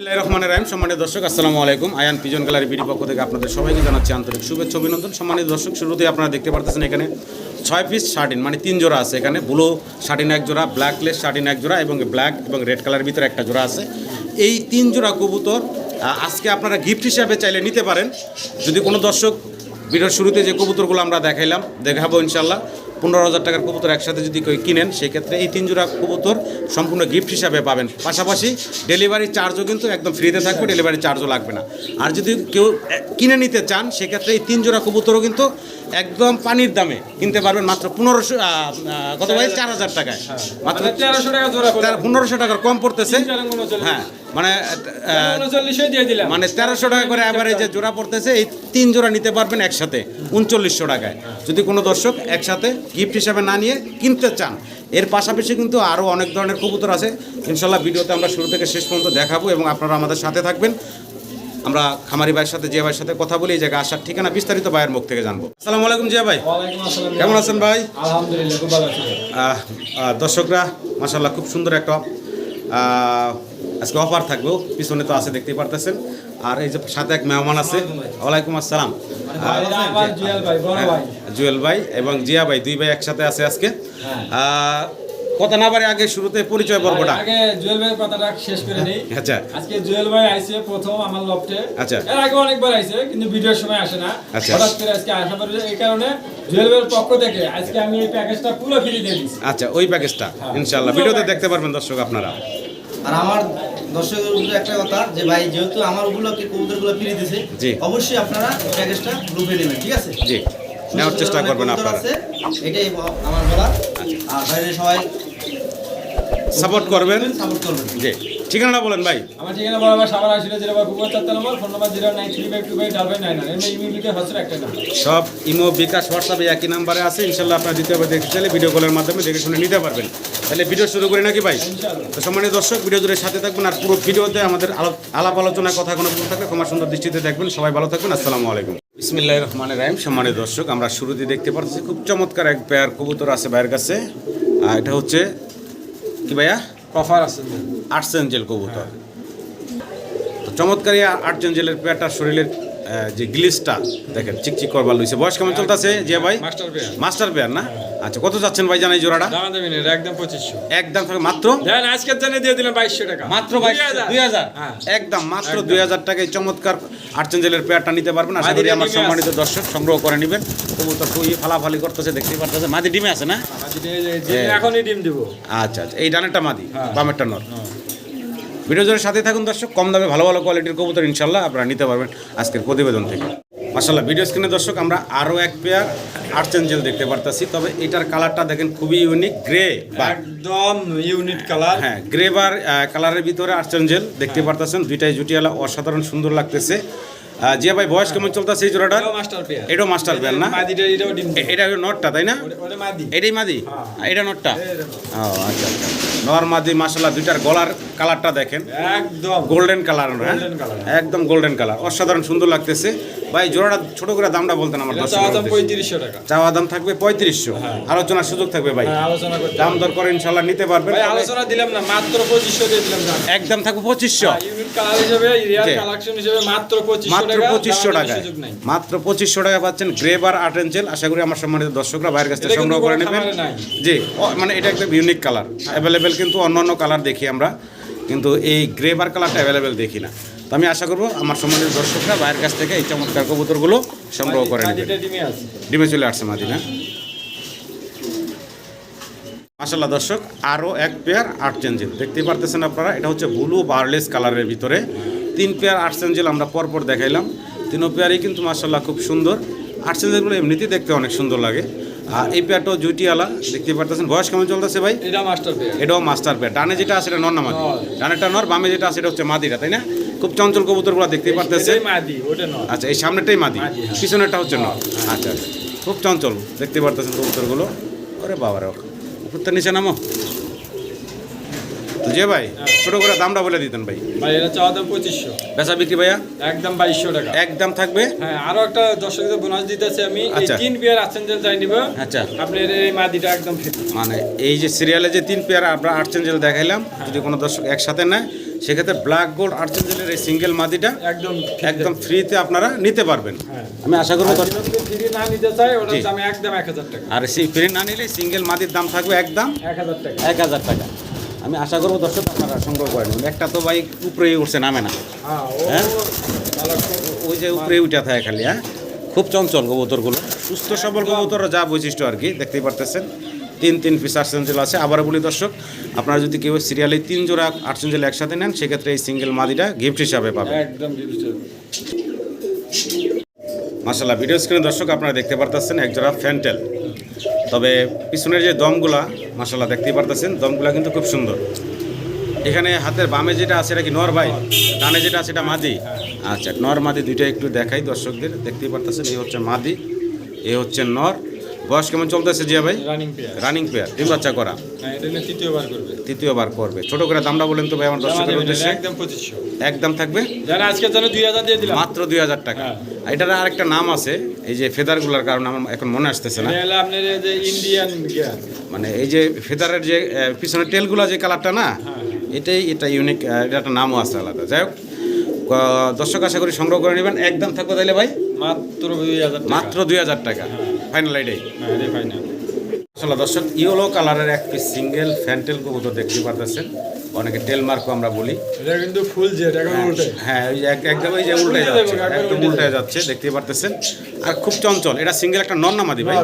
রহমান রাহিম। সম্মানিত দর্শক, আসসালামু আলাইকুম। আয়ান পিজন গ্যালারি বিডি পক্ষ থেকে আপনাদের সবাইকে জানাচ্ছি আন্তরিক শুভেচ্ছা, অভিনন্দন। সম্মানিত দর্শক, শুরুতেই আপনারা দেখতে পারতেছেন এখানে ছয় পিস শার্টিন মানে তিন জোড়া আছে এখানে। ব্লু শার্টিন এক জোড়া ব্ল্যাক লেস শার্টিন এক জোড়া এবং ব্ল্যাক এবং রেড কালারের ভিতরে একটা জোড়া আছে। এই তিন জোড়া কবুতর আজকে আপনারা গিফট হিসাবে চাইলে নিতে পারেন। যদি কোনো দর্শক, ভিডিওর শুরুতে যে কবুতরগুলো আমরা দেখাইলাম, দেখাবো ইনশাল্লাহ পনেরো হাজার টাকার কবুতর একসাথে যদি কেউ কিনেন সেক্ষেত্রে এই তিন জোড়া কবুতর সম্পূর্ণ গিফট হিসাবে পাবেন। পাশাপাশি ডেলিভারি চার্জও কিন্তু একদম ফ্রিতে থাকবে ডেলিভারি চার্জও লাগবে না। আর যদি কেউ কিনে নিতে চান সেক্ষেত্রে এই তিন জোড়া কবুতরও কিন্তু একদম পানির দামে কিনতে পারবেন মাত্র পনেরোশো কত ভাই? চার হাজার টাকায়। মাত্র মানে তেরোশো টাকা পনেরোশো টাকার কম পড়তেছে। হ্যাঁ। মানে আহ, দিয়ে দিলাম। মানে তেরোশো টাকা করে এবারে যে জোড়া পড়তেছে এই তিন জোড়া নিতে পারবেন একসাথে উনচল্লিশশো টাকায়। যদি কোনো দর্শক একসাথে গিফট হিসাবে না নিয়ে কিনতে চান এর পাশাপাশি কিন্তু আরও অনেক ধরনের কবুতর আছে। ইনশাল্লাহ ভিডিওতে আমরা শুরু থেকে শেষ পর্যন্ত দেখাবো এবং আপনারা আমাদের সাথে থাকবেন। আমরা খামারি ভাইয়ের সাথে জিয়া ভাইয়ের সাথে কথা বলি এই জায়গায় আসার ঠিকানা বিস্তারিত ভাইয়ের মুখ থেকে জানব। আসসালামু আলাইকুম জিয়া ভাই। কেমন আছেন ভাই? আলহামদুলিল্লাহ খুব ভালো আছি। আহ, আহ, দর্শকরা মাসাল্লাহ খুব সুন্দর একটা আজকে অফার থাকবেও পিছনে তো আছে দেখতেই পারতেছেন। আর এই যে সাথে এক মেহমান আছে। ওয়ালাইকুম আসসালাম। জুয়েল ভাই বড় ভাই হ্যাঁ, জুয়েল ভাই এবং জিয়া ভাই দুই ভাই একসাথে আছে আজকে। হ্যাঁ। কথা না আগে শুরুতে পরিচয় পর্বটা আগে জুয়েল ভাইয়ের কথাটা শেষ করে নেই। আচ্ছা। আজকে জুয়েল ভাই আইছে প্রথম আমার লফটে। আচ্ছা। এর আগে অনেকবার আইছে কিন্তু ভিডিওর সময় আসে না। আচ্ছা। হঠাৎ করে আজকে আসা এই কারণে জুয়েল ভাইয়ের পক্ষ থেকে আজকে আমি এই প্যাকেজটা পুরো ফ্রি দিয়ে দিচ্ছি আচ্ছা ওই প্যাকেজটা ইনশাল্লাহ ভিডিওতে দেখতে পারবেন দর্শক আপনারা। আর আমার দর্শকের উপরে একটা কথা যে ভাই যেহেতু আমার ওগুলোকে কবুতরগুলো ফিরে দিছে। অবশ্যই আপনারা প্যাকেজটা গ্রুপে নেবেন ঠিক আছে? জি। নেওয়ার চেষ্টা করবেন আপনারা। এটাই আমার বলা আর ভাইরে সবাই সাপোর্ট করবেন। সাপোর্ট করবেন। জি। ঠিকানাটা বলেন ভাই। আমার ঠিকানা বড় ভাই সাবার আসলে জিরো বা কুকুর চারটা number phone number zero nine three five two five double nine nine. এমনি ইমেল লিখে হচ্ছে একটা নাম সব ইমো বিকাশ হোয়াটসঅ্যাপে একই নাম্বারে আছে। ইনশাল্লাহ আপনার দ্বিতীয়বার দেখতে চাইলে ভিডিও কলের মাধ্যমে দেখে শুনে নিতে পারবেন। তাহলে ভিডিও শুরু করি নাকি ভাই? তো সম্মানিত দর্শক ভিডিও জুড়ে সাথে থাকবেন আর পুরো ভিডিওতে আমাদের আলাপ আলোচনায় কথা কোনো ভুল থাকলে ক্ষমা সুন্দর দৃষ্টিতে দেখবেন। সবাই ভালো থাকবেন। আসসালামু আলাইকুম। ইসমিল্লাহ রহমান রাহিম। সম্মানিত দর্শক আমরা শুরুতে দেখতে পাচ্ছি খুব চমৎকার এক পেয়ার কবুতর আছে ভাইয়ের কাছে। আর এটা হচ্ছে কি ভাইয়া? আর্টস এঞ্জেল কবুতর। তো চমৎকারী এঞ্জেলের পেয়ারটার শরীরের যে গ্লিসটা দেখেন চিকচিক করবার লইছে। বয়স কেমন চলতেছে? যে ভাই? মাস্টার পেয়ার না? আচ্ছা কত যাচ্ছেন ভাই জানাই জোড়াটা? দাম দেবেন একদম পঁচিশশো। একদম থাকে মাত্র? দেন আজকের জন্য দিয়ে দিলাম বাইশশো টাকা। মাত্র দুই হাজার। হ্যাঁ। একদম মাত্র দুই হাজার টাকায় চমৎকার আর্চেঞ্জেলের পেয়ারটা নিতে পারবেন। আশা করি আমার সম্মানিত দর্শক সংগ্রহ করে নেবেন। কবুতর খুবই ফালাফালি করতেছে দেখতেই পারতেছে মাদি ডিমে আছে না? হ্যাঁ। এখনই ডিম দিব। আচ্ছা আচ্ছা। এই ডানেরটা মাদি হ্যাঁ। বামেরটা নর। ভিডিও জোরের সাথে থাকুন দর্শক কম দামে ভালো ভালো কোয়ালিটির কবুতর ইনশাল্লাহ আপনারা নিতে পারবেন আজকের প্রতিবেদন থেকে। মাসাল্লাহ ভিডিও স্ক্রিনে দর্শক আমরা আরও এক পেয়ার আর্চেঞ্জেল দেখতে পারতেছি তবে এটার কালারটা দেখেন খুবই ইউনিক গ্রে একদম ইউনিট কালার হ্যাঁ গ্রে বার কালারের ভিতরে আর্চেঞ্জেল দেখতে পারতেছেন দুইটাই জুটিয়ালা অসাধারণ সুন্দর লাগতেছে। জিয়া ভাই বয়স কেমন চলতেছে এই জোড়াটা এটাও মাস্টার পেয়ার না? এটা নটটা তাই না? এটাই মাদি? হ্যাঁ। এটা নটটা ও আচ্ছা আচ্ছা। নর মাদি মাসাল্লাহ দুইটার গলার কালারটা দেখেন। একদম। গোল্ডেন কালার হ্যাঁ? একদম গোল্ডেন কালার অসাধারণ সুন্দর লাগতেছে। ভাই জোড়াটা ছোট করে দামটা বলতেন আমার পঁয়ত্রিশশো টাকা। চাওয়া দাম থাকবে পঁয়ত্রিশশো। হ্যাঁ। আলোচনার সুযোগ থাকবে ভাই। হ্যাঁ, আলোচনা দাম দর করে ইনশাল্লাহ নিতে পারবেন। আলোচনা দিলাম না মাত্র পঁচিশশো দিয়ে দিলাম একদম থাকবে পঁচিশশো। মাত্র পঁচিশশো টাকা। মাত্র পঁচিশশো টাকা পাচ্ছেন গ্রেবার আর্ট এঞ্জেল আশা করি আমার সম্মানিত দর্শকরা বাইরের কাছ থেকে সংগ্রহ করে নেবেন। জি। মানে এটা একদম ইউনিক কালার অ্যাভেলেবেল কিন্তু অন্য অন্য কালার দেখি আমরা কিন্তু এই গ্রেবার কালারটা অ্যাভেলেবেল দেখি না। তো আমি আশা করব আমার সম্মানিত দর্শকরা বাইরের কাছ থেকে এই চমৎকার কবুতরগুলো সংগ্রহ করে নেবেন মাদিটা ডিমে চলে আসছে মাদিনা মাসাল্লাহ দর্শক আরও এক পেয়ার আর্ট চেঞ্জেল দেখতেই পারতেছেন আপনারা এটা হচ্ছে ব্লু বার্লেস কালারের ভিতরে। তিন পেয়ার আর্ট চেঞ্জেল আমরা পরপর দেখাইলাম। তিনও পেয়ারই কিন্তু মাসাল্লাহ খুব সুন্দর। আর্ট চেঞ্জেলগুলো এমনিতেই দেখতে অনেক সুন্দর লাগে। আর এই পেয়ারটাও জুটিওয়ালা দেখতে পারতেছেন। বয়স কেমন চলতেছে ভাই? এটা মাস্টার পেয়ার এটাও মাস্টার পেয়ার ডানে যেটা আছে এটা নর না মাদি। নর। ডানেরটা নর বামে যেটা আছে এটা হচ্ছে মাদিরা তাই না? খুব চঞ্চল কবুতরগুলো দেখতে পারতেছে আচ্ছা এই সামনেটাই মাদি। হ্যাঁ। পিছনেরটা হচ্ছে নর। আচ্ছা আচ্ছা। খুব চঞ্চল দেখতে পারতেছেন কবুতরগুলো। ওরে বাবার উপর তো নিচে নামো। তো যে ভাই ছোট করে দামটা বলে দিতেন ভাই। ভাই এটা চাওয়া দাম পঁচিশশো। বেচা বিক্রি ভাইয়া? একদম বাইশশো টাকা। একদম থাকবে? হ্যাঁ আরও একটা দর্শকদের বোনাস দিতেছি আমি আচ্ছা। তিন বিয়ার আছেন যে যাই নিব। আচ্ছা। আপনার এই মাদিটা একদম মানে এই যে সিরিয়ালে যে তিন পেয়ার আমরা আর্ট চেঞ্জেল দেখাইলাম যদি কোনো দর্শক একসাথে নেয় সেক্ষেত্রে ব্ল্যাক গোল্ড আর্চেঞ্জেলের এই সিঙ্গেল মাদিটা একদম একদম ফ্রিতে আপনারা নিতে পারবেন। হ্যাঁ। আমি আশা করব ফ্রি না নিতে চাই ওটার। দাম একদম এক হাজার টাকা। আর সেই ফ্রি না নিলে সিঙ্গেল মাদির দাম থাকবে একদম এক হাজার টাকা। এক হাজার টাকা। আমি আশা করব দর্শক আপনারা সংগ্রহ করে নেবেন। একটা তো বাইক উপরেই উঠছে নামে না। হ্যাঁ হ্যাঁ? ওই যে উপরে উঠে থাকে খালি হ্যাঁ? খুব চঞ্চল কবুতরগুলো। সুস্থ সবল কবুতর যা বৈশিষ্ট্য আর কি দেখতেই পারতেছেন। তিন তিন পিস আর্সেঞ্জেল আছে। আবার বলি দর্শক আপনারা যদি কেউ সিরিয়ালে তিন জোড়া আর্সেঞ্জেল একসাথে নেন সেক্ষেত্রে এই সিঙ্গেল মাদিটা গিফট হিসাবে পাবেন। একদম মাসাল্লাহ ভিডিও স্ক্রিনে দর্শক আপনারা দেখতে পারতেছেন এক জোড়া ফ্যান্টেল তবে পিছনের যে দমগুলা মাসাল্লাহ দেখতেই পারতেছেন, দমগুলা কিন্তু খুব সুন্দর। এখানে হাতের বামে যেটা আছে, এটা কি নর ভাই? ডানে যেটা আছে, এটা মাদি? আচ্ছা নর মাদি দুইটা একটু দেখাই দর্শকদের, দেখতেই পারতেছেন, এই হচ্ছে মাদি এ হচ্ছে নর। বয়স কেমন চলতেছে জিয়া ভাই? রানিং পেয়ার রানিং পেয়ার ডিম বাচ্চা করা? হ্যাঁ তৃতীয়বার করবে। তৃতীয়বার করবে। ছোট করে দামটা বলেন তো ভাই আমার দর্শকের উদ্দেশ্যে। একদম পঁচিশশো। একদম থাকবে? জন্য দুই হাজার দিয়ে দিলাম। মাত্র দুই হাজার টাকা। হ্যাঁ। এটার আরেকটা নাম আছে এই যে ফেদারগুলোর কারণে আমার এখন মনে আসতেছে না। আপনার যে ইন্ডিয়ান মানে এই যে ফেদারের যে আহ, পিছনের টেলগুলো যে কালারটা না এটাই এটা ইউনিক এটা একটা নামও আছে আলাদা। যাই হোক দর্শক আশা করি সংগ্রহ করে নেবেন। একদম থাকবে তাইলে ভাই? মাত্র দুই হাজার মাত্র দুই হাজার টাকা। ফাইনাল এটাই হ্যাঁ এটাই ফাইনাল আসলে দর্শক ইয়েলো কালারের এক পিস সিঙ্গেল ফ্যান্টেল কবুতর দেখতে পারতেছেন। অনেকে টেল মার্কও আমরা বলি। এটা কিন্তু ফুল এখন উল্টে। হ্যাঁ ওই যে এক- একদম ওই যে উল্টে যাচ্ছে একদম উল্টে যাচ্ছে। দেখতে পারতেছেন। আর খুব চঞ্চল এটা সিঙ্গেল একটা নর নামাদি ভাই।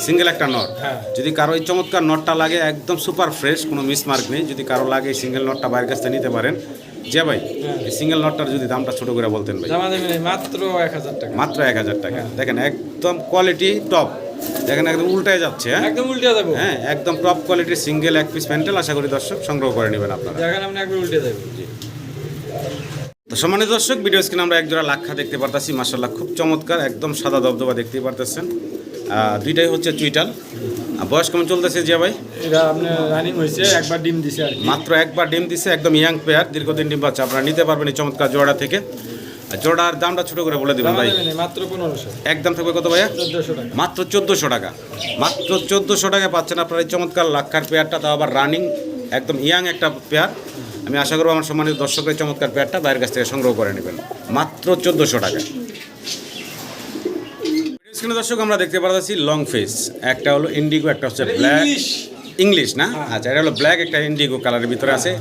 সিঙ্গেল একটা নর। হ্যাঁ। যদি কারও এই চমৎকার নটটা লাগে একদম সুপার ফ্রেশ কোনো মিস মার্ক নেই। যদি কারও লাগে সিঙ্গেল নটটা বাইরের কাছ থেকে নিতে পারেন। যে ভাই। এই সিঙ্গেল নটটার যদি দামটা ছোট করে বলতেন ভাই। মাত্র এক হাজার টাকা। মাত্র এক হাজার টাকা। দেখেন একদম কোয়ালিটি টপ দেখেন একদম উল্টে যাচ্ছে হ্যাঁ? একদম উল্টে যাব। হ্যাঁ একদম টপ কোয়ালিটির সিঙ্গেল এক পিস প্যান্টেল আশা করি দর্শক সংগ্রহ করে নেবেন আপনারা। দেখেন আপনি একবার উল্টে যাবেন তো সম্মানিত দর্শক ভিডিও স্ক্রিনে আমরা একজোড়া লাক্ষা দেখতে পারতেছি। মাসাল্লাহ খুব চমৎকার একদম সাদা দবদবা দেখতেই পারতেছেন। দুইটাই হচ্ছে চুইটাল বয়স কেমন চলতেছে জিয়া ভাই? এটা আপনার রানিং হয়েছে একবার ডিম দিছে আর মাত্র একবার ডিম দিছে একদম ইয়াং পেয়ার দীর্ঘদিন ডিম বাচ্চা। আপনারা নিতে পারবেন এই চমৎকার জোড়া থেকে। আর জোড়ার দামটা ছোট করে বলে দিবেন ভাই। মাত্র পনেরোশো। একদম থাকবে কত ভাইয়া? মাত্র চোদ্দোশো টাকা। মাত্র চোদ্দোশো টাকা পাচ্ছেন আপনার এই চমৎকার লাক্ষার পেয়ারটা তাও আবার রানিং একদম ইয়াং একটা পেয়ার। আমি আশা করব আমার সম্মানিত দর্শকের চমৎকার পেয়ারটা বাইরের কাছ থেকে সংগ্রহ করে নেবেন। মাত্র চোদ্দোশো টাকা স্ক্রিনে দর্শক আমরা দেখতে পাচ্ছি লং ফেস একটা হলো ইন্ডিগো একটা হচ্ছে ব্ল্যাক ইংলিশ না? আচ্ছা এটা হলো ব্ল্যাক একটা ইন্ডিগো কালারের ভিতরে আছে।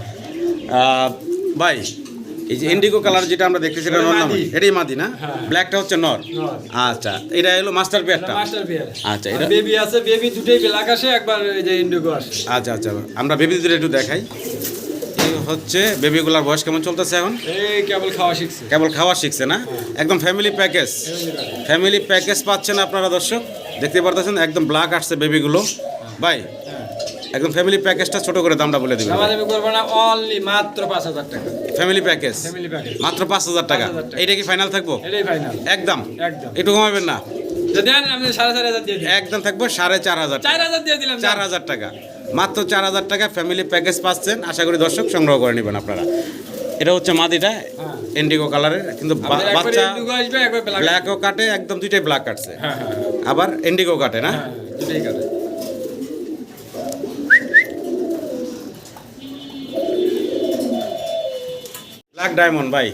ভাই এই যে ইন্ডিগো কালার যেটা আমরা দেখতেছি এটা নর না। এটাই মাদি না? হ্যাঁ। ব্ল্যাকটা হচ্ছে নর। আচ্ছা এটা হলো মাস্টার পেয়ারটা মাস্টার বিয়ার আচ্ছা, এটা- বেবি আছে বেবি দুটোই ব্ল্যাক আসে একবার এই যে ইন্ডিগো আসে। আচ্ছা আচ্ছা আমরা বেবি দুটো একটু দেখাই। হচ্ছে বেবিগুলার বয়স কেমন চলতেছে এখন? এই কেবল খাওয়া শিখছে। কেবল খাওয়া শিখছে না? একদম ফ্যামিলি প্যাকেজ। ফ্যামিলি প্যাকেজ পাচ্ছেন আপনারা দর্শক। দেখতে পারতেছেন একদম ব্ল্যাক আসছে বেবিগুলো। ভাই একদম ফ্যামিলি প্যাকেজটা ছোট করে দামটা বলে দিবেন। অনলি মাত্র টাকা। ফ্যামিলি প্যাকেজ মাত্র পাঁচ হাজার টাকা। 5,000 টাকা। এইটা কি ফাইনাল থাকব? এটাই ফাইনাল একদম। একদম। একটু কমাবেন না। যদি দিয়ে একদম থাকব সাড়ে চার হাজার দিয়ে দিলাম চার হাজার টাকা। মাত্র চার হাজার টাকা ফ্যামিলি প্যাকেজ পাচ্ছেন। আশা করি দর্শক সংগ্রহ করে নেবেন আপনারা। এটা হচ্ছে মাদিটা ইন্ডিগো কালারের কিন্তু বাচ্চা ব্ল্যাকও কাটে একদম দুইটাই ব্ল্যাক কাটছে। হ্যাঁ হ্যাঁ হ্যাঁ, আবার ইন্ডিগো কাটে না? হ্যাঁ কাটে। ব্ল্যাক ডায়মন্ড ভাই।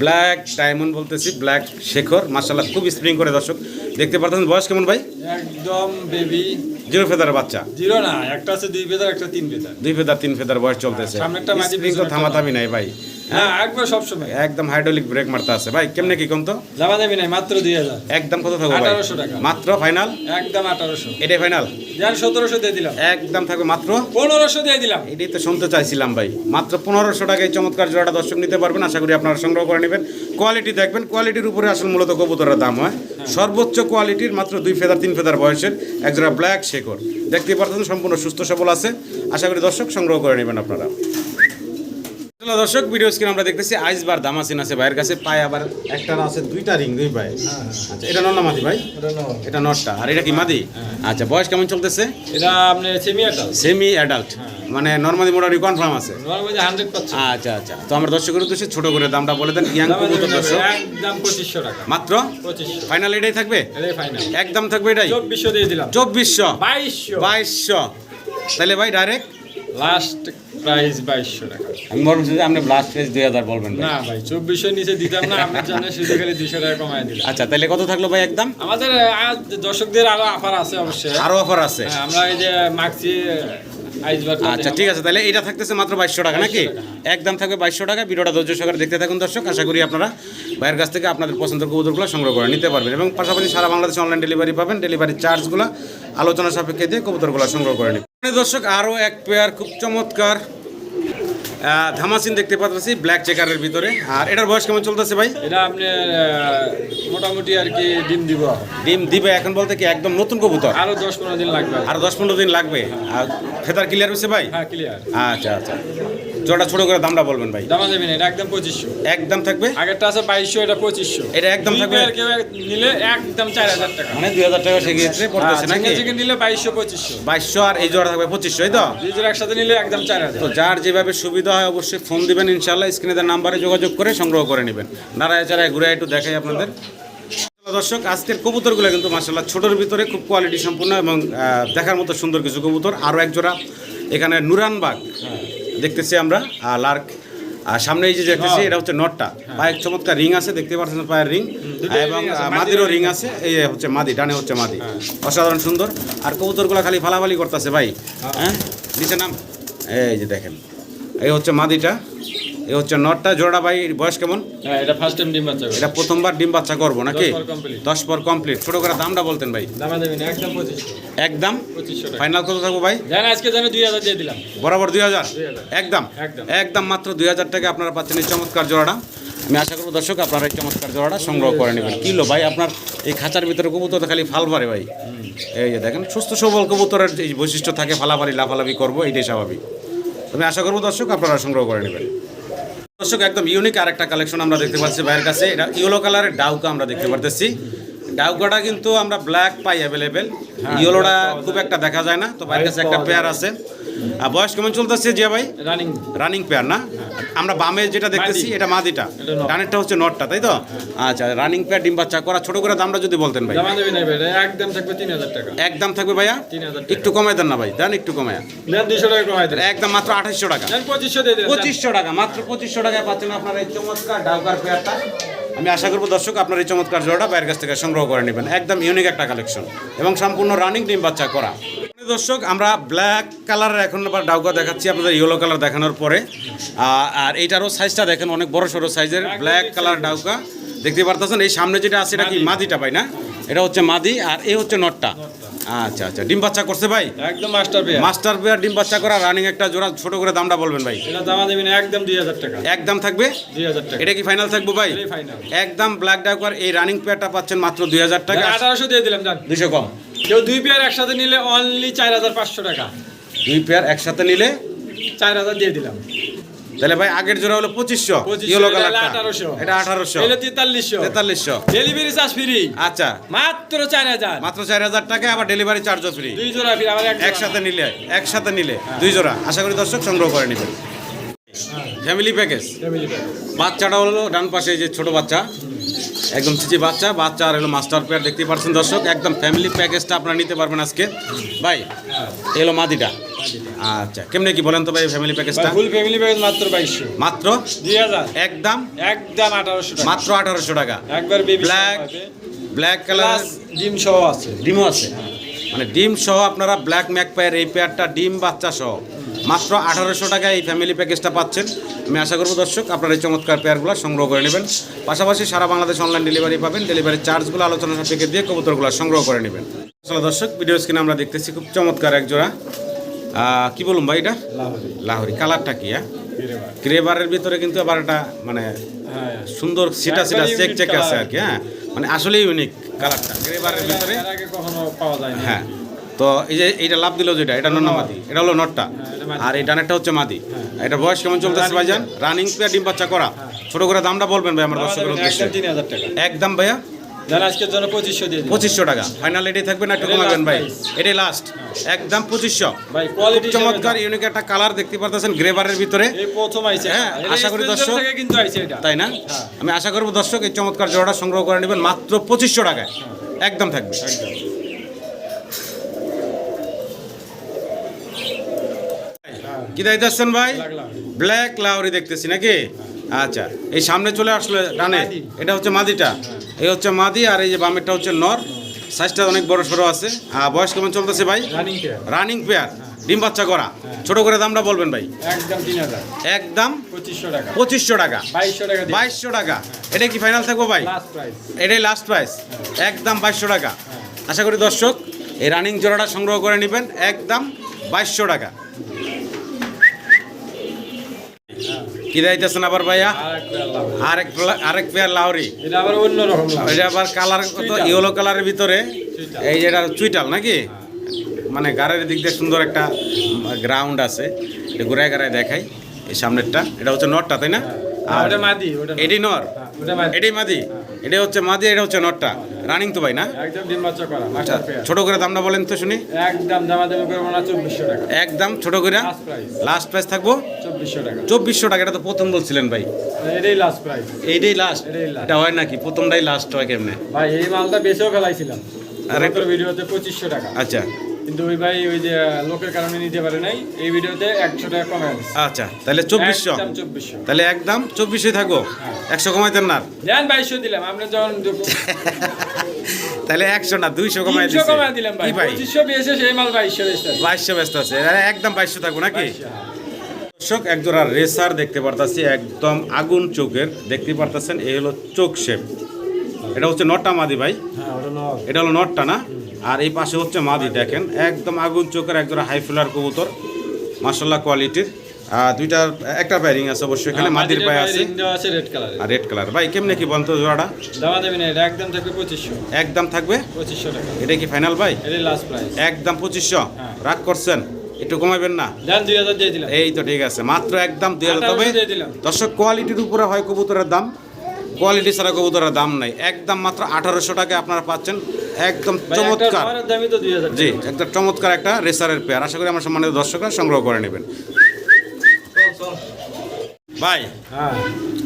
ব্ল্যাক ডায়মন্ড বলতেছি ব্ল্যাক শেখর। মার্শাল্লাহ খুব স্প্রিং করে দর্শক। দেখতে পারতেন বয়স কেমন ভাই? একদম বেবি জিরো ফেদার বাচ্চা। জিরো না একটা আছে দুই বেতার একটা তিন বেতার দুই ফেদার তিন ফেদার বয়স চলতেছে। স্প্রিং তো থামাথামি নাই ভাই। হ্যাঁ একবার সবসময় একদম হাইড্রোলিক ব্রেক মারতে আছে। ভাই কেমনে কি কম তো? জামা নাই মাত্র দুই হাজার। একদম কত থাকবে 1800 টাকা। মাত্র ফাইনাল একদম আঠারোশো। এটাই ফাইনাল যার সতেরোশো দিয়ে দিলাম। একদম থাকবে মাত্র? পনেরোশো দিয়ে দিলাম। এটাই তো শুনতে চাইছিলাম ভাই। মাত্র পনেরোশো টাকায় চমৎকার জোড়াটা দর্শক নিতে পারবেন। আশা করি আপনারা সংগ্রহ করে নেবেন। কোয়ালিটি দেখবেন। কোয়ালিটির উপরে আসলে মূলত কবুতরের দাম হয়? সর্বোচ্চ কোয়ালিটির মাত্র দুই ফেদার, তিন ফেদার বয়সের একজোড়া ব্ল্যাক শেখর দেখতে পারতেন সম্পূর্ণ সুস্থ সবল আছে। আশা করি দর্শক সংগ্রহ করে নেবেন আপনারা। চলো দর্শক ভিডিও স্ক্রিন আমরা দেখতেছি আইস বার দামাসিন আছে ভাইয়ের কাছে পায়ে আবার একটা আছে দুইটা রিং দুই পায়ে আচ্ছা এটা নন্না মাদি ভাই? এটা নটটা আর এটা কি মাদি? আচ্ছা বয়স কেমন চলতেছে? এটা আপনার সেমিয়াটা সেমি অ্যাডাল্ট মানে নর্মালি মোটামুটি কনফার্ম আছে। আচ্ছা আচ্ছা। তো আমরা দর্শকের উদ্দেশ্যে ছোট করে দামটা বলে দেন ইয়াং কবুতর দর্শক। একদম পঁচিশশো টাকা। মাত্র? ফাইনাল এটাই থাকবে? একদম থাকবে এটাই? চব্বিশশো দিয়ে দিলাম। চব্বিশশো। বাইশশো। বাইশশো। তাহলে ভাই ডাইরেক্ট লাস্ট প্রাইস বাইশশো টাকা। আমি বলব যে আপনি লাস্ট প্রাইস দুই হাজার বলবেন না ভাই চব্বিশশো নিচে দিতাম না শুধু খালি দুশো টাকা কমায় দিলাম। আচ্ছা তাহলে কত থাকল ভাই একদম? আমাদের আজ দর্শকদের আরও অফার আছে অবশ্যই। আরও অফার আছে। হ্যাঁ, আমরা এই যে বার আচ্ছা ঠিক আছে তাহলে এটা থাকতেছে মাত্র বাইশশো টাকা নাকি? একদম থাকবে বাইশশো টাকা ভিডিওটা ধৈর্য সহকারে দেখতে থাকুন দর্শক আশা করি আপনারা ভাইয়ের কাছ থেকে আপনাদের পছন্দের কবুতরগুলো সংগ্রহ করে নিতে পারবেন। এবং পাশাপাশি সারা বাংলাদেশে অনলাইন ডেলিভারি পাবেন ডেলিভারি চার্জগুলো আলোচনা সাপেক্ষে দিয়ে কবুতরগুলো সংগ্রহ করে নিন দর্শক আরও এক পেয়ার খুব চমৎকার ধামাসিন দেখতে পাচ্ছি ব্ল্যাক চেকারের ভিতরে। আর এটার বয়স কেমন চলতেছে ভাই? এটা আপনি মোটামুটি আর কি ডিম দিব। ডিম দিবে এখন বলতে কি একদম নতুন কবুতর? আরও দশ পনেরো দিন লাগবে। আরও দশ পনেরো দিন লাগবে। আর ফেদার ক্লিয়ার হয়েছে ভাই? হ্যাঁ ক্লিয়ার আচ্ছা আচ্ছা। জোড়া ছোট করে দামটা বলবেন ভাই। দামা দেবেন এটা একদম পঁচিশশো। একদম থাকবে? আগেরটা আছে বাইশশো এটা পঁচিশশো। এটা একদম থাকবে? কেউ নিলে একদম চার হাজার টাকা। মানে দুই হাজার টাকা সেক্ষেত্রে পড়তেছে নাকি? চিকেন নিলে বাইশশো পঁচিশশো। বাইশশো আর এই জোড়া থাকবে পঁচিশশো এই তো? দুই জোড়া একসাথে নিলে একদম চার হাজার। তো যার যেভাবে সুবিধা হয় অবশ্যই ফোন দিবেন ইনশাল্লাহ স্ক্রিনে দেওয়ার নাম্বারে যোগাযোগ করে সংগ্রহ করে নেবেন। নারায় চারায় ঘুরে একটু দেখাই আপনাদের। দর্শক আজকের কবুতরগুলো কিন্তু মাসাল্লাহ ছোটোর ভিতরে খুব কোয়ালিটি সম্পূর্ণ এবং দেখার মতো সুন্দর কিছু কবুতর। আরও এক জোড়া। এখানে নুরানবাগ দেখতেছি আমরা আর লার্ক। আর সামনে এই যে দেখতেছি এটা হচ্ছে নটটা। পায়ের চমৎকার রিং আছে দেখতে পাচ্ছেন পায়ের রিং। এবং মাদিরও মাদিরও রিং আছে। এই হচ্ছে মাদি ডানে হচ্ছে মাদি। অসাধারণ সুন্দর। আর কবুতরগুলো খালি ফালাফালি করতেছে ভাই। হ্যাঁ? নিচে নাম। এই যে দেখেন এই হচ্ছে মাদিটা। এই হচ্ছে নটটা জোড়া ভাই বয়স কেমন? হ্যাঁ এটা ফার্স্ট টাইম ডিম বাচ্চা এটা প্রথমবার ডিম বাচ্চা করব নাকি? দশ পর কমপ্লিট ছোট করে দামটা বলতেন ভাই। একদম একদম? ফাইনাল কত থাকব ভাই? আজকে জানে দুই হাজার দিয়ে দিলাম। বরাবর দুই হাজার? একদম? একদম। মাত্র দুই হাজার টাকা আপনারা পাচ্ছেন। এই চমৎকার জোড়াটা। আমি আশা করব দর্শক আপনারা এই চমৎকার জোড়াটা সংগ্রহ করে নেবেন। কিলো ভাই আপনার এই খাঁচার ভিতরে কবুতর খালি ফাল পারে ভাই। এই যে দেখেন সুস্থ সবল কবুতরের যে বৈশিষ্ট্য থাকে ফালাফালি লাফালাফি করব এটাই স্বাভাবিক। আমি আশা করব দর্শক আপনারা সংগ্রহ করে নেবেন। দর্শক, একদম ইউনিক আর একটা কালেকশন আমরা দেখতে পাচ্ছি ভাইয়ের কাছে। এটা ইয়েলো কালারের ডাউকা আমরা দেখতে পারতেছি। ডাউকাটা কিন্তু আমরা ব্ল্যাক পাই অ্যাভেলেবেল ইয়েলোটা খুব একটা দেখা যায় না তো ভাইয়ের কাছে একটা পেয়ার আছে। আর বয়স কেমন চলতেছে জিয়া ভাই? রানিং রানিং পেয়ার না? আমরা বামে যেটা দেখতেছি এটা মাদিটা। ডানেরটা হচ্ছে নটটা তাই তো? আচ্ছা রানিং পেয়ার ডিম বাচ্চা করা ছোট করে দামটা যদি বলতেন ভাই। একদম থাকবে তিন হাজার টাকা। একদম থাকবে ভাইয়া? 3000 টাকা। একটু কমাই দেন না ভাই দেন একটু কমায়। দেন দুইশো টাকা কমাই দেন। একদম মাত্র আঠাশশো টাকা। পঁচিশশো দিয়ে দেন। পঁচিশশো টাকা মাত্র পঁচিশশো টাকায় পাচ্ছেন আপনার এই চমৎকার ডাউকার পেয়ারটা আমি আশা করব দর্শক আপনার এই চমৎকার জোড়াটা বাইরের কাছ থেকে সংগ্রহ করে নেবেন। একদম ইউনিক একটা কালেকশন এবং সম্পূর্ণ রানিং ডিম বাচ্চা করা। দর্শক আমরা ব্ল্যাক কালারের এখন আবার ডাউকা দেখাচ্ছি আপনাদের ইয়েলো কালার দেখানোর পরে। আর এইটারও সাইজটা দেখেন অনেক বড় সড়ো সাইজের ব্ল্যাক কালার ডাউকা। দেখতে পারতেছেন এই সামনে যেটা আছে এটা কি মাদিটা পাই না? এটা হচ্ছে মাদি আর এই হচ্ছে নটটা। আচ্ছা আচ্ছা। ডিম বাচ্চা করছে ভাই? একদম মাস্টার পেয়ার। মাস্টার পেয়ার ডিম বাচ্চা করা রানিং একটা জোড়া ছোট করে দামটা বলবেন ভাই। এটা দামা দেবেন একদম দুই হাজার টাকা। একদম থাকবে? দুই হাজার টাকা। এটা কি ফাইনাল থাকব ভাই? final। একদম ব্ল্যাক ডাকওয়ার এই রানিং পেয়ারটা পাচ্ছেন মাত্র দুই হাজার টাকা। আঠারোশো দিয়ে দিলাম জান দুইশো কম। কেউ দুই পেয়ার একসাথে নিলে অনলি চার হাজার পাঁচশো টাকা। দুই পেয়ার একসাথে নিলে? চার হাজার দিয়ে দিলাম। তাহলে ভাই আগের জোড়া হলো পঁচিশশো। ইয়েলো কালারটা। আঠারোশো। এটা আঠারোশো। এটা তেতাল্লিশশো। তেতাল্লিশশো। ডেলিভারি চার্জ ফ্রি আচ্ছা। মাত্র চার হাজার। মাত্র চার হাজার টাকা আবার ডেলিভারি চার্জও ফ্রি দুই জোড়া ফ্রি আমার একসাথে নিলে একসাথে নিলে দুই জোড়া। আশা করি দর্শক সংগ্রহ করে নেবেন। ফ্যামিলি প্যাকেজ বাচ্চাটা হলো ডান পাশে যে ছোট বাচ্চা। একদম চিচি বাচ্চা বাচ্চা আর হলো মাস্টার পেয়ার দেখতে পাচ্ছেন দর্শক একদম ফ্যামিলি প্যাকেজটা আপনারা নিতে পারবেন আজকে। ভাই এই হলো মাদিটা। আচ্ছা কেমনে কি বলেন তো ভাই ফ্যামিলি প্যাকেজটা ফুল ফ্যামিলি প্যাকেজ মাত্র বাইশশো। মাত্র? দুই হাজার। একদম? একদম আঠারোশো টাকা। মাত্র আঠারোশো টাকা। একবার বেবি ব্ল্যাক ব্ল্যাক কালার ডিম সহ আছে। ডিমও আছে। মানে ডিম সহ আপনারা ব্ল্যাক ম্যাক পায়ের এই পেয়ারটা ডিম বাচ্চা সহ। মাত্র আঠারোশো টাকায় এই ফ্যামিলি প্যাকেজটা পাচ্ছেন। আমি আশা করব দর্শক আপনারা এই চমৎকার পেয়ারগুলো সংগ্রহ করে নেবেন। পাশাপাশি সারা বাংলাদেশ অনলাইন ডেলিভারি পাবেন। ডেলিভারি চার্জগুলো আলোচনা সাপেক্ষে দিয়ে কবুতরগুলো সংগ্রহ করে নেবেন। আসলে দর্শক ভিডিও স্ক্রিনে আমরা দেখতেছি খুব চমৎকার এক জোড়া কি বলুন ভাই এটা? লাহোরি। কালারটা কি হ্যাঁ? গিরেবার। গ্রেবারের ভিতরে কিন্তু আবার একটা মানে হ্যাঁ। সুন্দর সিটা সিটা চেক চেক আছে আর কি হ্যাঁ? মানে আসলেই ইউনিক কালারটা গ্রেবারের ভিতরে কখনো পাওয়া যায় হ্যাঁ। তো এই যে এইটা লাভ দিল যেটা এটা নন্না মাদি এটা হলো নটটা। আর এই ডানেরটা হচ্ছে মাদি। এটা বয়স কেমন চলতেছে ভাইজান? রানিং প্লেয়ার ডিম বাচ্চা করা। ছোট করে দামটা বলবেন ভাই আমার দর্শকের উদ্দেশ্যে। একদম ভাইয়া? আজকের জন্য পঁচিশশো দিয়ে পঁচিশশো টাকা। ফাইনাল এটাই থাকবে না একটু কমাবেন ভাই? এটাই লাস্ট একদম পঁচিশশো। ভাই কোয়ালিটি চমৎকার ইউনিক একটা কালার দেখতে পারতেছেন গ্রেবারের ভিতরে। প্রথম আইছে। হ্যাঁ, আশা করি Spencer দর্শক- কিন্তু আইছে এটা। তাই না? আমি আশা করব দর্শক এই চমৎকার জোড়াটা সংগ্রহ করে নেবেন মাত্র পঁচিশশো টাকায়। একদম থাকবে। একদম। কি দাইতেছেন ভাই? ব্ল্যাক লাউরি দেখতেছি নাকি? আচ্ছা এই সামনে চলে আসলে ডানে। এটা হচ্ছে মাদিটা। এই হচ্ছে মাদি আর এই যে বামেরটা হচ্ছে নর। সাইজটা অনেক বড় সড়ো আছে। আর বয়স কেমন চলতেছে ভাই? রানিং পেয়ার ডিম বাচ্চা করা। ছোট করে দামটা বলবেন ভাই। একদম পঁচিশশো টাকা। বাইশশো টাকা দিয়ে। বাইশশো টাকা। এটা কি ফাইনাল থাকব ভাই? এটাই লাস্ট প্রাইস একদম বাইশশো টাকা। আশা করি দর্শক এই রানিং জোড়াটা সংগ্রহ করে নেবেন। একদম বাইশশো টাকা। কি দাইতেছেন আবার ভাইয়া? আরেক আরেক পেয়ার লাউরি। এটা আবার অন্য রকম এটা আবার কালার কত? ইয়েলো কালারের ভিতরে। এই যেটা চুইটাল নাকি? মানে গাড়ের দিক দিয়ে সুন্দর একটা গ্রাউন্ড আছে। এটা ঘুরায় ঘুরায় দেখাই এই সামনেরটা। এটা হচ্ছে নটটা তাই না? আর আর এডি নর? হ্যাঁ, ওটা মাদি। এটা হচ্ছে মাদি এটা হচ্ছে নটটা। রানিং তো ভাই না? একদম ডিম বাচ্চা করা আচ্ছা ছোট করে দামটা বলেন তো শুনি। একদম দামা দামি করব না চব্বিশশো টাকা। একদম ছোট করে। লাস্ট প্রাইস লাস্ট প্রাইস থাকব? চব্বিশশো টাকা। এটা তো প্রথম বলছিলেন ভাই। এটাই লাস্ট প্রাইস এইটাই লাস্ট এটা হয় নাকি? প্রথমটাই লাস্ট হয় কেমনে? ভাই এই মালটা বেচেও ফেলাইছিলাম। আর আর ভিডিওতে পঁচিশশো টাকা। আচ্ছা। কিন্তু ওই ভাই ওই যে লোকের কারণে নিতে পারে নাই। এই ভিডিওতে একশো টাকা কমে আচ্ছা তাহলে চব্বিশশো। একদম চব্বিশশো। তাহলে একদম চব্বিশশোই থাকব একশো কমাইতেন না? দেন বাইশশো দিলাম। আপনি যখন তাহলে একশো না দুইশো কমাই দিলাম ভাই। কি ভাই? পঁচিশশো বেচে সেই মাল বাইশশো বেচতে বাইশশো ব্যস্ত আছে। একদম বাইশশো থাকব নাকি? দর্শক একজোড়া রেসার দেখতে পারতাছি একদম আগুন চোখের দেখতে পারতাছেন এই হলো চোখ শেপ। এটা হচ্ছে নটটা মাদি ভাই। হ্যাঁ এটা হলো নটটা না? আর এই পাশে হচ্ছে মাদি দেখেন একদম আগুন চোখের একজোড়া হাই ফ্লার কবুতর মাসাল্লাহ কোয়ালিটির। আর দুইটা একটা প্যারিং আছে অবশ্যই এখানে মাদির পায়ে আছে। আছে রেড কালার আর রেড কালার ভাই কেমনে কি বলতো জোড়াটা? দামা দেবেন এটা একদম থাকবে পঁচিশশো। একদম থাকবে? পঁচিশশো টাকা। এটা কি ফাইনাল ভাই? এটাই লাস্ট প্রাইস একদম পঁচিশশো। হ্যাঁ। রাগ করছেন? একটু কমাবেন না? এই তো ঠিক আছে মাত্র একদম দুই হাজার। তবে। দর্শক কোয়ালিটির উপরে হয় কবুতরের দাম। কোয়ালিটি ছাড়া কবুতরের দাম নাই। একদম মাত্র আঠারোশো টাকা আপনারা পাচ্ছেন। একদম চমৎকার। জি একদম চমৎকার একটা রেসারের পেয়ার আশা করি আমার সম্মানিত দর্শকরা সংগ্রহ করে নেবেন। ভাই হ্যাঁ।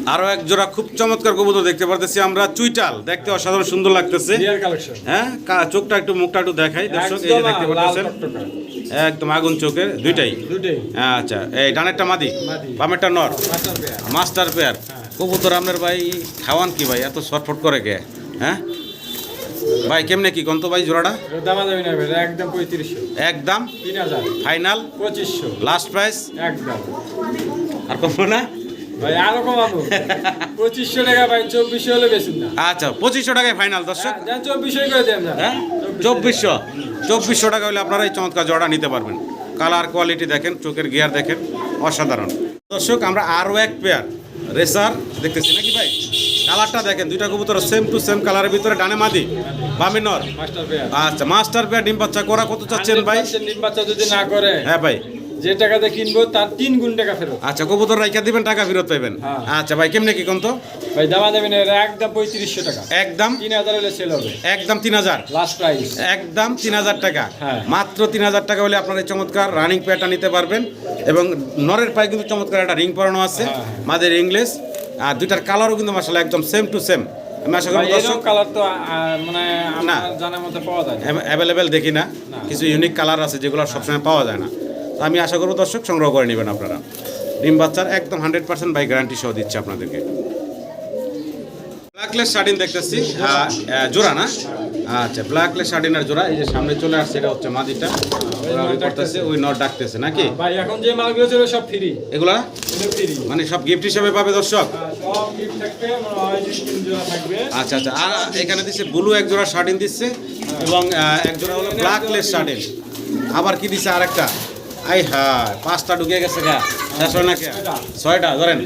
আরও এক জোড়া খুব চমৎকার কবুতর দেখতে পারতেছি আমরা। চুইটাল দেখতে অসাধারণ সুন্দর লাগতেছে। হ্যাঁ কা- চোখটা একটু মুখটা একটু দেখাই। দর্শক এই যে দেখতে পাচ্ছেন একদম আগুন চোখের দুইটাই? আচ্ছা এই ডানেরটা মাদি। বামেরটা নর? Master pair. হ্যাঁ। কবুতর আপনার ভাই খাওয়ান কি ভাই? এত শর্টফট করে কে? হ্যাঁ? ভাই কেমনে কি কন্ত ভাই জোড়াটা? একদম পঁয়ত্রিশশো। একদম? তিন হাজার। ফাইনাল? পঁচিশশো। Last price? একদম। আর কমবো না? ভাই আরও কমাবো। পঁচিশশো টাকা ভাই চব্বিশশো হলে বেশি না। আচ্ছা পঁচিশশো টাকায় ফাইনাল দর্শক। চব্বিশশোই করে দেন হ্যাঁ চব্বিশশো। চব্বিশশো টাকা হলে আপনারা এই চমৎকার জোড়া নিতে পারবেন। কালার কোয়ালিটি দেখেন চোখের গিয়ার দেখেন অসাধারণ। দর্শক আমরা আরও এক পেয়ার রেসার দেখতেছি নাকি ভাই? কালারটা দেখেন দুইটা কবুতর সেম টু সেম কালারের ভিতরে ডানে মাদি বামে নর। আচ্ছা মাস্টার পেয়ার ডিম বাচ্চা করা কত চাচ্ছেন ভাই? ডিম বাচ্চা যদি না করে। হ্যাঁ ভাই। যে টাকা টাকাতে কিনবো তার তিন গুণ টাকা ফেরত। আচ্ছা কবুতর রাইখা দিবেন টাকা ফেরত পাইবেন। হ্যাঁ। আচ্ছা ভাই কেমনে কি কন্ত ভাই দামা দেবেন একদম পঁয়ত্রিশশো টাকা। একদম? তিন হাজার হলে সেল হবে। একদম তিন হাজার? লাস্ট প্রাইস একদম তিন হাজার টাকা। হ্যাঁ। মাত্র তিন হাজার টাকা হলে আপনার এই চমৎকার রানিং পেয়ারটা নিতে পারবেন। এবং নরের পায়ে কিন্তু চমৎকার একটা রিং পরানো আছে হ্যাঁ। মাদের ইংলিশ আর দুইটার কালারও কিন্তু মাসাল একদম সেম টু সেম আমি আশা করি দর্শক কালার তো মানে না। জানার মধ্যে পাওয়া যায় অ্যাভেলেবেল দেখি না। কিছু ইউনিক কালার আছে যেগুলো সবসময় পাওয়া যায় না। তো আমি আশা করব দর্শক সংগ্রহ করে নেবেন আপনারা। ডিম বাচ্চার একদম হান্ড্রেড পার্সেন্ট বাই গ্যারান্টি সহ দিচ্ছে আপনাদেরকে। ব্ল্যাকলেস শার্টিন দেখতেছি। আহ, জোড়া না? আচ্ছা ব্ল্যাকলেস শার্টিনের জোড়া এই যে সামনে চলে আসছে এটা হচ্ছে মাদিটা। ওই করতেছে ওই নট ডাকতেছে নাকি? ভাই এখন যে মালগুলো ছিল সব ফ্রি এগুলা? মানে সব গিফট হিসেবে পাবে দর্শক? হয় আচ্ছা আচ্ছা আর এখানে দিচ্ছে ব্লু এক জোড়া শার্টিন দিচ্ছে এবং এক জোড়া হলো ব্ল্যাকলেস শার্টিন। আবার কি দিচ্ছে আরেকটা? আই হ্যাঁ পাঁচটা ঢুকে গেছে গা শেষ হয় নাকি ছয়টা ধরেন।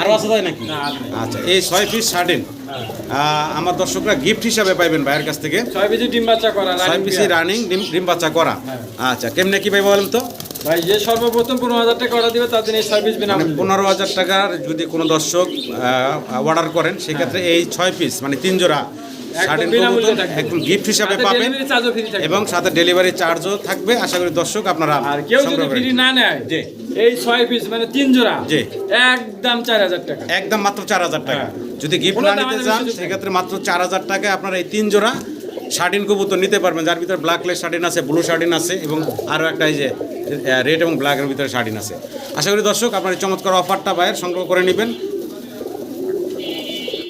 আরও আছে তাই নাকি। আচ্ছা এই ছয় পিস শার্টিন হ্যাঁ। আমার দর্শকরা গিফট হিসাবে পাইবেন ভাইয়ের কাছ থেকে ছয় পিসি ডিম বাচ্চা করা ছয় পিসি রানিং ডিম ডিম বাচ্চা করা হ্যাঁ। আচ্ছা কেমনে কি ভাই বলেন তো ভাই যে সর্বপ্রথম পনেরো হাজার টাকা অর্ডার দিবে তার এই ছয় পিস মানে বিনামূল্যে পনেরো হাজার টাকার যদি কোনো দর্শক অর্ডার করেন সেক্ষেত্রে এই ছয় পিস মানে তিন জোড়া বিনামূল্যে একদম গিফট হিসাবে পাবেন। এবং সাথে ডেলিভারি চার্জও থাকবে আশা করি দর্শক আপনারা আর কেউ যদি ফ্রি না নেয় জি। এই ছয় পিস মানে তিন জোড়া জি। একদম চার হাজার টাকা একদম মাত্র চার হাজার টাকা হ্যাঁ। যদি গিফট না নিতে চান সেক্ষেত্রে মাত্র চার হাজার টাকায় আপনারা এই তিন জোড়া শার্টিন কবুতর নিতে পারবেন যার ভিতরে ব্ল্যাক লেস শার্টিন আছে ব্লু শার্টিন আছে এবং আরও একটা এই যে রেড এবং ব্ল্যাকের ভিতরে শার্টিন আছে আশা করি দর্শক আপনার এই চমৎকার অফারটা বাইরের সংগ্রহ করে নেবেন